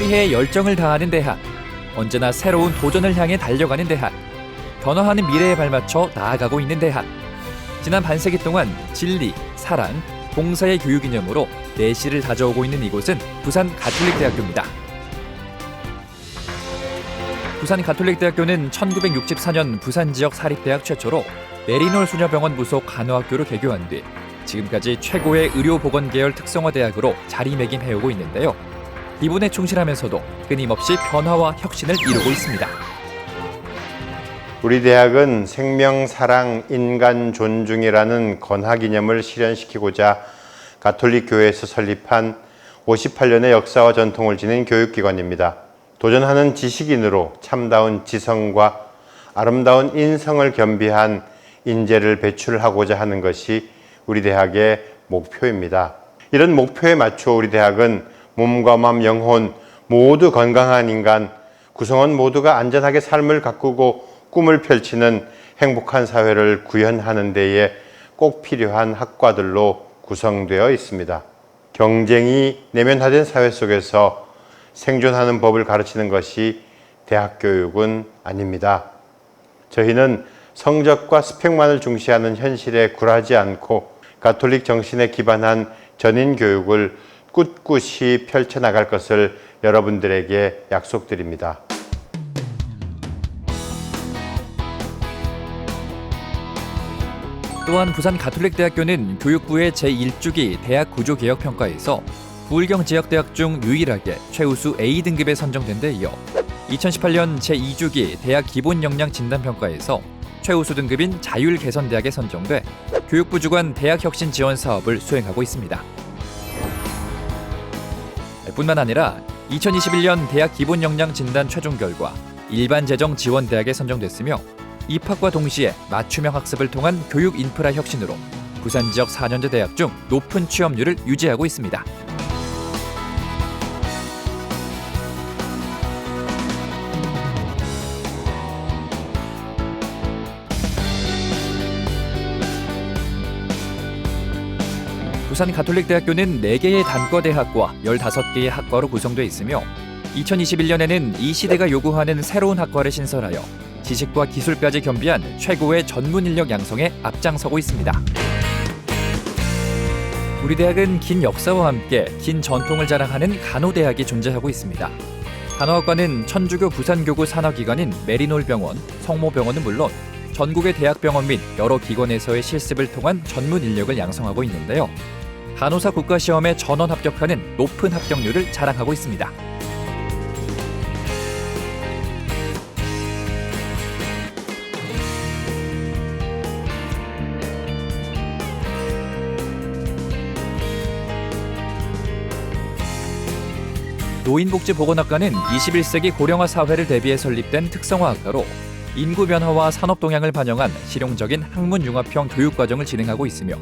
위해 열정을 다하는 대학. 언제나 새로운 도전을 향해 달려가는 대학. 변화하는 미래에 발맞춰 나아가고 있는 대학. 지난 반세기 동안 진리, 사랑, 봉사의 교육 이념으로 내실을 다져오고 있는 이곳은 부산 가톨릭 대학교입니다. 부산 가톨릭 대학교는 1964년 부산 지역 사립대학 최초로 메리놀 소녀병원 부속 간호학교로 개교한 뒤 지금까지 최고의 의료보건 계열 특성화 대학으로 자리매김해오고 있는데요. 기본에 충실하면서도 끊임없이 변화와 혁신을 이루고 있습니다. 우리 대학은 생명, 사랑, 인간 존중이라는 건학 이념을 실현시키고자 가톨릭 교회에서 설립한 58년의 역사와 전통을 지닌 교육기관입니다. 도전하는 지식인으로 참다운 지성과 아름다운 인성을 겸비한 인재를 배출하고자 하는 것이 우리 대학의 목표입니다. 이런 목표에 맞춰 우리 대학은 몸과 마음, 영혼 모두 건강한 인간, 구성원 모두가 안전하게 삶을 가꾸고 꿈을 펼치는 행복한 사회를 구현하는 데에 꼭 필요한 학과들로 구성되어 있습니다. 경쟁이 내면화된 사회 속에서 생존하는 법을 가르치는 것이 대학 교육은 아닙니다. 저희는 성적과 스펙만을 중시하는 현실에 굴하지 않고 가톨릭 정신에 기반한 전인 교육을 꿋꿋이 펼쳐나갈 것을 여러분들에게 약속드립니다. 또한 부산 가톨릭대학교는 교육부의 제1주기 대학 구조 개혁 평가에서 부울경 지역 대학 중 유일하게 최우수 A 등급에 선정된 데 이어 2018년 제2주기 대학 기본 역량 진단 평가에서 최우수 등급인 자율 개선 대학에 선정돼 교육부 주관 대학 혁신 지원 사업을 수행하고 있습니다. 뿐만 아니라 2021년 대학 기본 역량 진단 최종 결과 일반 재정 지원 대학에 선정됐으며 입학과 동시에 맞춤형 학습을 통한 교육 인프라 혁신으로 부산 지역 4년제 대학 중 높은 취업률을 유지하고 있습니다. 부산 가톨릭대학교는 4개의 단과대학과 15개의 학과로 구성되어 있으며 2021년에는 이 시대가 요구하는 새로운 학과를 신설하여 지식과 기술까지 겸비한 최고의 전문 인력 양성에 앞장서고 있습니다. 우리 대학은 긴 역사와 함께 긴 전통을 자랑하는 간호대학이 존재하고 있습니다. 간호학과는 천주교 부산교구 산하기관인 메리놀병원, 성모병원은 물론 전국의 대학병원 및 여러 기관에서의 실습을 통한 전문 인력을 양성하고 있는데요. 간호사 국가시험에 전원 합격하는 높은 합격률을 자랑하고 있습니다. 노인복지보건학과는 21세기 고령화 사회를 대비해 설립된 특성화학과로 인구 변화와 산업 동향을 반영한 실용적인 학문 융합형 교육 과정을 진행하고 있으며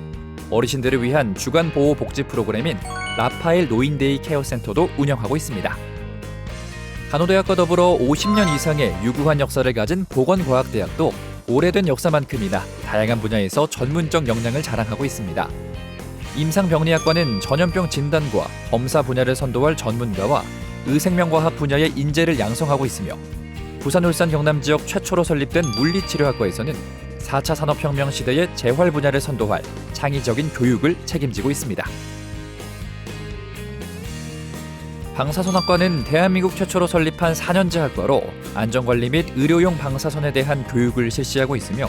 어르신들을 위한 주간 보호 복지 프로그램인 라파엘 노인데이 케어 센터도 운영하고 있습니다. 간호대학과 더불어 50년 이상의 유구한 역사를 가진 보건과학대학도 오래된 역사만큼이나 다양한 분야에서 전문적 역량을 자랑하고 있습니다. 임상병리학과는 전염병 진단과 검사 분야를 선도할 전문가와 의생명과학 분야의 인재를 양성하고 있으며 부산, 울산, 경남 지역 최초로 설립된 물리치료학과에서는 4차 산업혁명 시대의 재활 분야를 선도할 창의적인 교육을 책임지고 있습니다. 방사선학과는 대한민국 최초로 설립한 4년제 학과로 안전관리 및 의료용 방사선에 대한 교육을 실시하고 있으며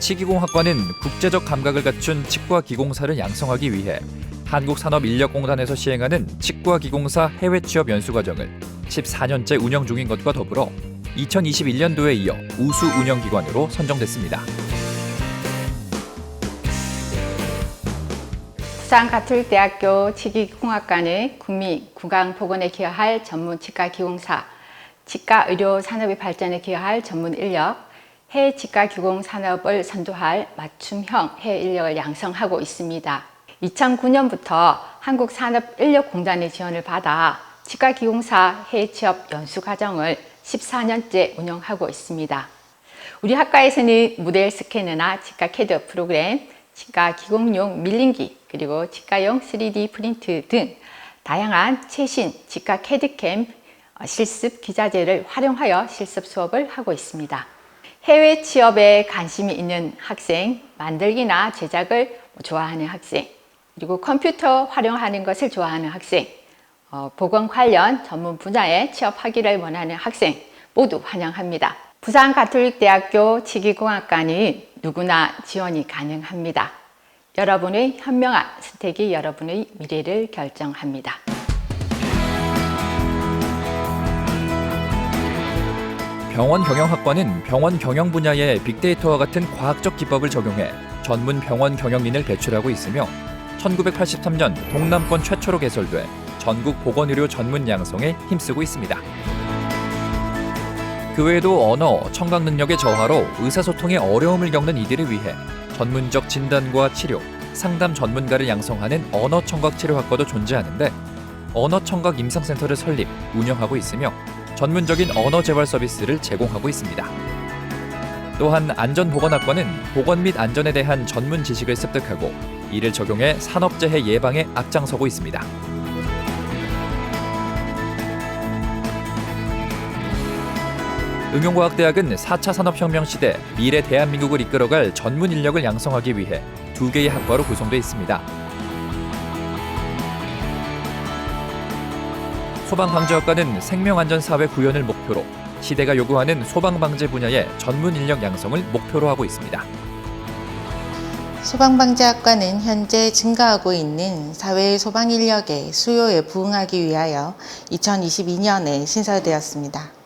치기공학과는 국제적 감각을 갖춘 치과 기공사를 양성하기 위해 한국산업인력공단에서 시행하는 치과 기공사 해외 취업 연수 과정을 14년째 운영 중인 것과 더불어 2021년도에 이어 우수 운영기관으로 선정됐습니다. 부산 가톨릭대학교 치기공학과는 국민 구강 보건에 기여할 전문 치과 기공사, 치과 의료 산업의 발전에 기여할 전문 인력, 해외 치과 기공 산업을 선도할 맞춤형 해외 인력을 양성하고 있습니다. 2009년부터 한국산업인력공단의 지원을 받아 치과 기공사 해외 취업 연수 과정을 14년째 운영하고 있습니다. 우리 학과에서는 모델 스캐너나 치과 캐드 프로그램, 치과 기공용 밀링기, 그리고 치과용 3D 프린트 등 다양한 최신 치과 캐드캠 어, 실습 기자재를 활용하여 실습 수업을 하고 있습니다. 해외 취업에 관심이 있는 학생, 만들기나 제작을 좋아하는 학생, 그리고 컴퓨터 활용하는 것을 좋아하는 학생, 어, 보건 관련 전문 분야에 취업하기를 원하는 학생 모두 환영합니다. 부산 가톨릭대학교 치기공학과는 누구나 지원이 가능합니다. 여러분의 현명한 선택이 여러분의 미래를 결정합니다. 병원 경영학과는 병원 경영 분야의 빅데이터와 같은 과학적 기법을 적용해 전문 병원 경영인을 배출하고 있으며 1983년 동남권 최초로 개설돼 전국 보건의료 전문 양성에 힘쓰고 있습니다. 그 외에도 언어, 청각 능력의 저하로 의사소통에 어려움을 겪는 이들을 위해 전문적 진단과 치료, 상담 전문가를 양성하는 언어 청각 치료학과도 존재하는데 언어 청각 임상센터를 설립, 운영하고 있으며 전문적인 언어 재활 서비스를 제공하고 있습니다. 또한 안전보건학과는 보건 및 안전에 대한 전문 지식을 습득하고 이를 적용해 산업재해 예방에 앞장서고 있습니다. 응용과학대학은 4차 산업혁명 시대 미래 대한민국을 이끌어갈 전문 인력을 양성하기 위해 두 개의 학과로 구성되어 있습니다. 소방방재학과는 생명안전사회 구현을 목표로 시대가 요구하는 소방방재 분야의 전문 인력 양성을 목표로 하고 있습니다. 소방방재학과는 현재 증가하고 있는 사회 소방 인력의 수요에 부응하기 위하여 2022년에 신설되었습니다.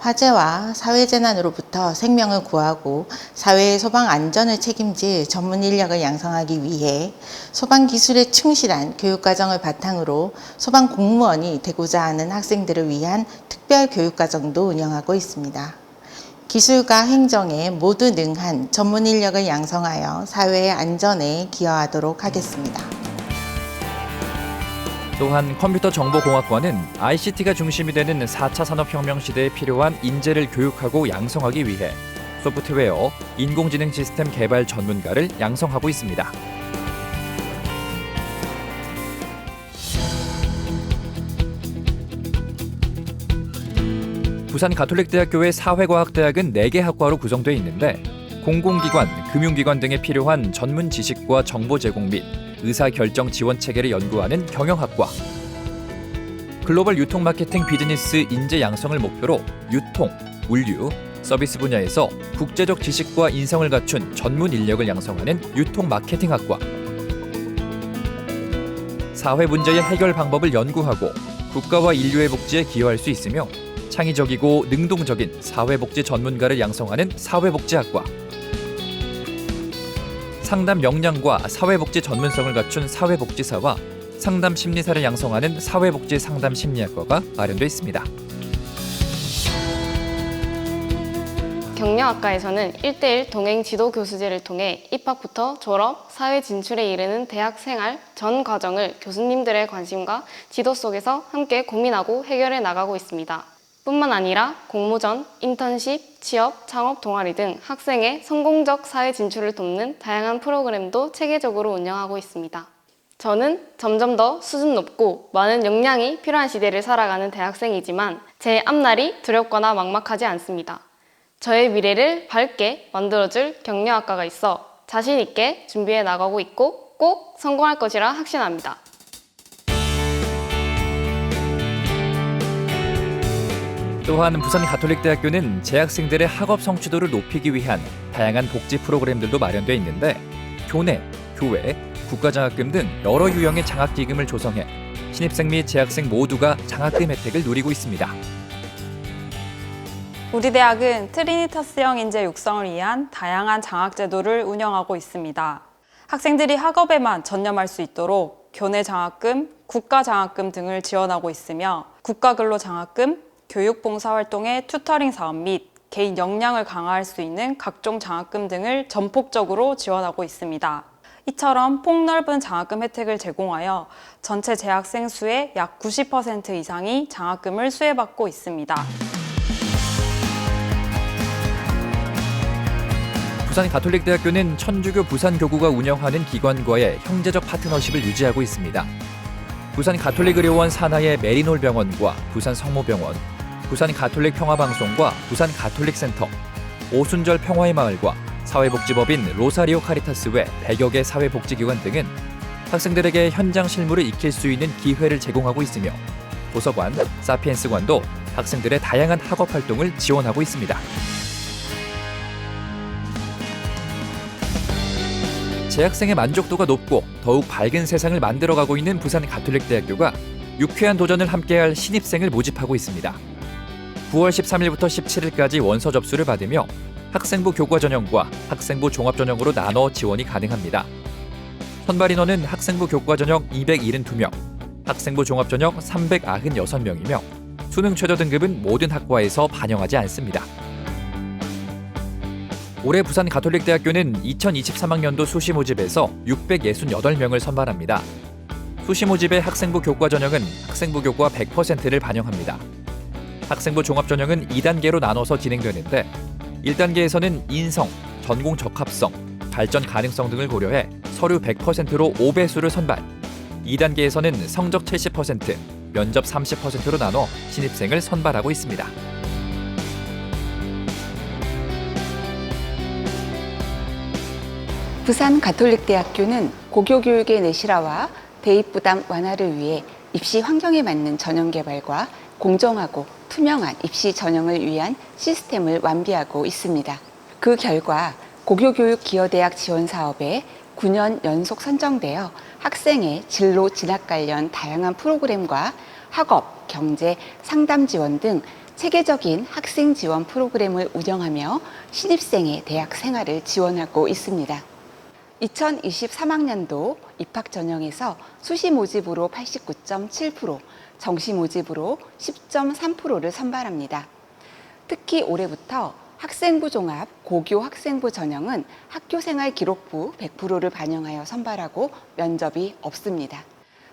화재와 사회재난으로부터 생명을 구하고 사회의 소방 안전을 책임질 전문 인력을 양성하기 위해 소방 기술에 충실한 교육과정을 바탕으로 소방 공무원이 되고자 하는 학생들을 위한 특별 교육과정도 운영하고 있습니다. 기술과 행정에 모두 능한 전문 인력을 양성하여 사회의 안전에 기여하도록 하겠습니다. 또한 컴퓨터 정보공학과는 ICT가 중심이 되는 4차 산업혁명 시대에 필요한 인재를 교육하고 양성하기 위해 소프트웨어, 인공지능 시스템 개발 전문가를 양성하고 있습니다. 부산 가톨릭대학교의 사회과학대학은 4개 학과로 구성되어 있는데 공공기관, 금융기관 등에 필요한 전문 지식과 정보 제공 및 의사결정 지원 체계를 연구하는 경영학과. 글로벌 유통 마케팅 비즈니스 인재 양성을 목표로 유통, 물류, 서비스 분야에서 국제적 지식과 인성을 갖춘 전문 인력을 양성하는 유통 마케팅학과. 사회 문제의 해결 방법을 연구하고 국가와 인류의 복지에 기여할 수 있으며 창의적이고 능동적인 사회복지 전문가를 양성하는 사회복지학과 상담 역량과 사회복지 전문성을 갖춘 사회복지사와 상담 심리사를 양성하는 사회복지 상담 심리학과가 마련되어 있습니다. 경영학과에서는 1대1 동행 지도 교수제를 통해 입학부터 졸업, 사회 진출에 이르는 대학 생활 전 과정을 교수님들의 관심과 지도 속에서 함께 고민하고 해결해 나가고 있습니다. 뿐만 아니라 공모전, 인턴십, 취업, 창업 동아리 등 학생의 성공적 사회 진출을 돕는 다양한 프로그램도 체계적으로 운영하고 있습니다. 저는 점점 더 수준 높고 많은 역량이 필요한 시대를 살아가는 대학생이지만 제 앞날이 두렵거나 막막하지 않습니다. 저의 미래를 밝게 만들어줄 경영학과가 있어 자신 있게 준비해 나가고 있고 꼭 성공할 것이라 확신합니다. 또한 부산 가톨릭대학교는 재학생들의 학업 성취도를 높이기 위한 다양한 복지 프로그램들도 마련되어 있는데 교내, 교회, 국가장학금 등 여러 유형의 장학기금을 조성해 신입생 및 재학생 모두가 장학금 혜택을 누리고 있습니다. 우리 대학은 트리니타스형 인재 육성을 위한 다양한 장학 제도를 운영하고 있습니다. 학생들이 학업에만 전념할 수 있도록 교내 장학금, 국가 장학금 등을 지원하고 있으며 국가 근로 장학금, 교육 봉사 활동의 튜터링 사업 및 개인 역량을 강화할 수 있는 각종 장학금 등을 전폭적으로 지원하고 있습니다. 이처럼 폭넓은 장학금 혜택을 제공하여 전체 재학생 수의 약 90% 이상이 장학금을 수혜받고 있습니다. 부산 가톨릭대학교는 천주교 부산교구가 운영하는 기관과의 형제적 파트너십을 유지하고 있습니다. 부산 가톨릭 의료원 산하의 메리놀 병원과 부산 성모병원, 부산 가톨릭 평화방송과 부산 가톨릭 센터, 오순절 평화의 마을과 사회복지법인 로사리오 카리타스 외 100여 개 사회복지기관 등은 학생들에게 현장 실무를 익힐 수 있는 기회를 제공하고 있으며 도서관, 사피엔스관도 학생들의 다양한 학업 활동을 지원하고 있습니다. 재학생의 만족도가 높고 더욱 밝은 세상을 만들어가고 있는 부산 가톨릭 대학교가 유쾌한 도전을 함께할 신입생을 모집하고 있습니다. 9월 13일부터 17일까지 원서 접수를 받으며 학생부 교과 전형과 학생부 종합 전형으로 나눠 지원이 가능합니다. 선발 인원은 학생부 교과 전형 272명, 학생부 종합 전형 396명이며 수능 최저 등급은 모든 학과에서 반영하지 않습니다. 올해 부산 가톨릭대학교는 2023학년도 수시 모집에서 668명을 선발합니다. 수시 모집의 학생부 교과 전형은 학생부 교과 100%를 반영합니다. 학생부 종합 전형은 2단계로 나눠서 진행되는데 1단계에서는 인성, 전공 적합성, 발전 가능성 등을 고려해 서류 100%로 5배수를 선발. 2단계에서는 성적 70%, 면접 30%로 나눠 신입생을 선발하고 있습니다. 부산 가톨릭대학교는 고교 교육의 내실화와 대입 부담 완화를 위해 입시 환경에 맞는 전형 개발과 공정하고 투명한 입시 전형을 위한 시스템을 완비하고 있습니다. 그 결과 고교 교육 기여대학 지원 사업에 9년 연속 선정되어 학생의 진로 진학 관련 다양한 프로그램과 학업, 경제, 상담 지원 등 체계적인 학생 지원 프로그램을 운영하며 신입생의 대학 생활을 지원하고 있습니다. 2023학년도 입학 전형에서 수시 모집으로 89.7%, 정시 모집으로 10.3%를 선발합니다. 특히 올해부터 학생부 종합, 고교 학생부 전형은 학교생활 기록부 100%를 반영하여 선발하고 면접이 없습니다.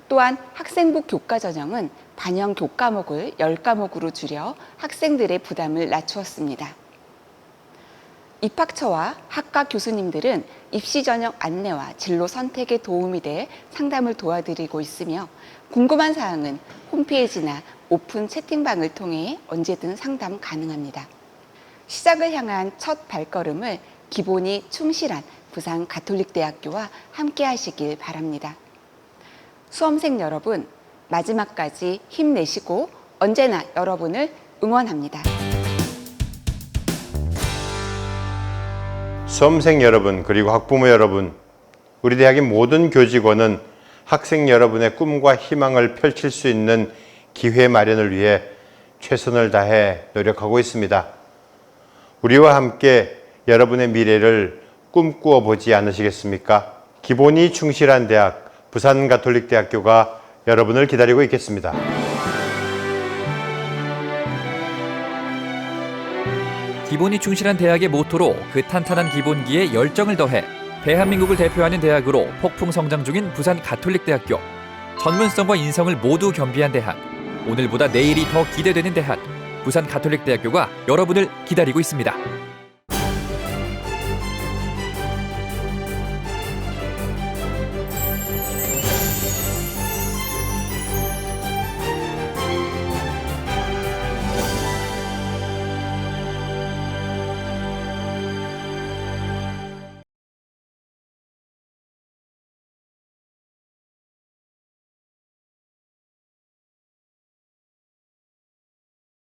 또한 학생부 교과 전형은 반영 교과목을 10과목으로 줄여 학생들의 부담을 낮추었습니다. 입학처와 학과 교수님들은 입시 전형 안내와 진로 선택에 도움이 될 상담을 도와드리고 있으며 궁금한 사항은 홈페이지나 오픈 채팅방을 통해 언제든 상담 가능합니다. 시작을 향한 첫 발걸음을 기본이 충실한 부산 가톨릭대학교와 함께 하시길 바랍니다. 수험생 여러분, 마지막까지 힘내시고 언제나 여러분을 응원합니다. 수험생 여러분 그리고 학부모 여러분 우리 대학의 모든 교직원은 학생 여러분의 꿈과 희망을 펼칠 수 있는 기회 마련을 위해 최선을 다해 노력하고 있습니다. 우리와 함께 여러분의 미래를 꿈꾸어 보지 않으시겠습니까? 기본이 충실한 대학 부산 가톨릭 대학교가 여러분을 기다리고 있겠습니다. 기본이 충실한 대학의 모토로 그 탄탄한 기본기에 열정을 더해 대한민국을 대표하는 대학으로 폭풍 성장 중인 부산 가톨릭대학교. 전문성과 인성을 모두 겸비한 대학. 오늘보다 내일이 더 기대되는 대학. 부산 가톨릭대학교가 여러분을 기다리고 있습니다.